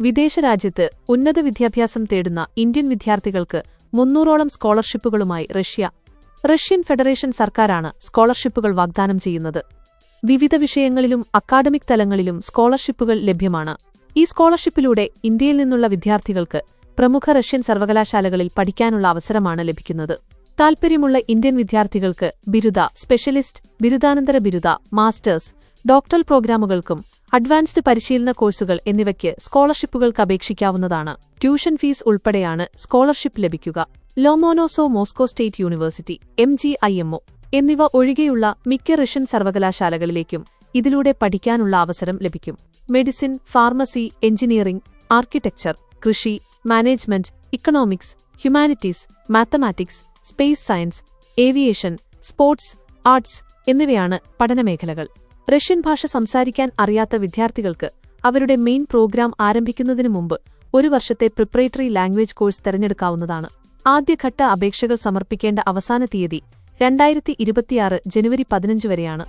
വിദേശ രാജ്യത്ത് ഉന്നത വിദ്യാഭ്യാസം തേടുന്ന ഇന്ത്യൻ വിദ്യാർത്ഥികൾക്ക് മുന്നൂറോളം സ്കോളർഷിപ്പുകളുമായി റഷ്യ. റഷ്യൻ ഫെഡറേഷൻ സർക്കാരാണ് സ്കോളർഷിപ്പുകൾ വാഗ്ദാനം ചെയ്യുന്നത്. വിവിധ വിഷയങ്ങളിലും അക്കാഡമിക് തലങ്ങളിലും സ്കോളർഷിപ്പുകൾ ലഭ്യമാണ്. ഈ സ്കോളർഷിപ്പിലൂടെ ഇന്ത്യയിൽ നിന്നുള്ള വിദ്യാർത്ഥികൾക്ക് പ്രമുഖ റഷ്യൻ സർവകലാശാലകളിൽ പഠിക്കാനുള്ള അവസരമാണ് ലഭിക്കുന്നത്. താൽപ്പര്യമുള്ള ഇന്ത്യൻ വിദ്യാർത്ഥികൾക്ക് ബിരുദ സ്പെഷ്യലിസ്റ്റ് ബിരുദാനന്തര ബിരുദ മാസ്റ്റേഴ്സ് ഡോക്ടറൽ പ്രോഗ്രാമുകൾക്കും അഡ്വാൻസ്ഡ് പരിശീലന കോഴ്സുകൾ എന്നിവയ്ക്ക് സ്കോളർഷിപ്പുകൾക്ക് അപേക്ഷിക്കാവുന്നതാണ്. ട്യൂഷൻ ഫീസ് ഉൾപ്പെടെയാണ് സ്കോളർഷിപ്പ് ലഭിക്കുക. Lomonosov Moscow State University M G I M O എന്നിവ ഒഴികെയുള്ള മിക്ക റഷ്യൻ സർവകലാശാലകളിലേക്കും ഇതിലൂടെ പഠിക്കാനുള്ള അവസരം ലഭിക്കും. മെഡിസിൻ ഫാർമസി എഞ്ചിനീയറിംഗ് ആർക്കിടെക്ചർ കൃഷി management economics humanities mathematics space science aviation sports arts എന്നിവയാണ് പഠനമേഖലകൾ. റഷ്യൻ ഭാഷ സംസാരിക്കാൻ അറിയാത്ത വിദ്യാർത്ഥികൾക്ക് അവരുടെ മെയിൻ പ്രോഗ്രാം ആരംഭിക്കുന്നതിന് മുമ്പ് ഒരു വർഷത്തെ പ്രിപ്പറേറ്ററി ലാംഗ്വേജ് കോഴ്സ് തെരഞ്ഞെടുക്കാവുന്നതാണ്. ആദ്യഘട്ട അപേക്ഷകൾ സമർപ്പിക്കേണ്ട അവസാന തീയതി രണ്ടായിരത്തി ഇരുപത്തിയാറ് ജനുവരി പതിനഞ്ച് വരെയാണ്.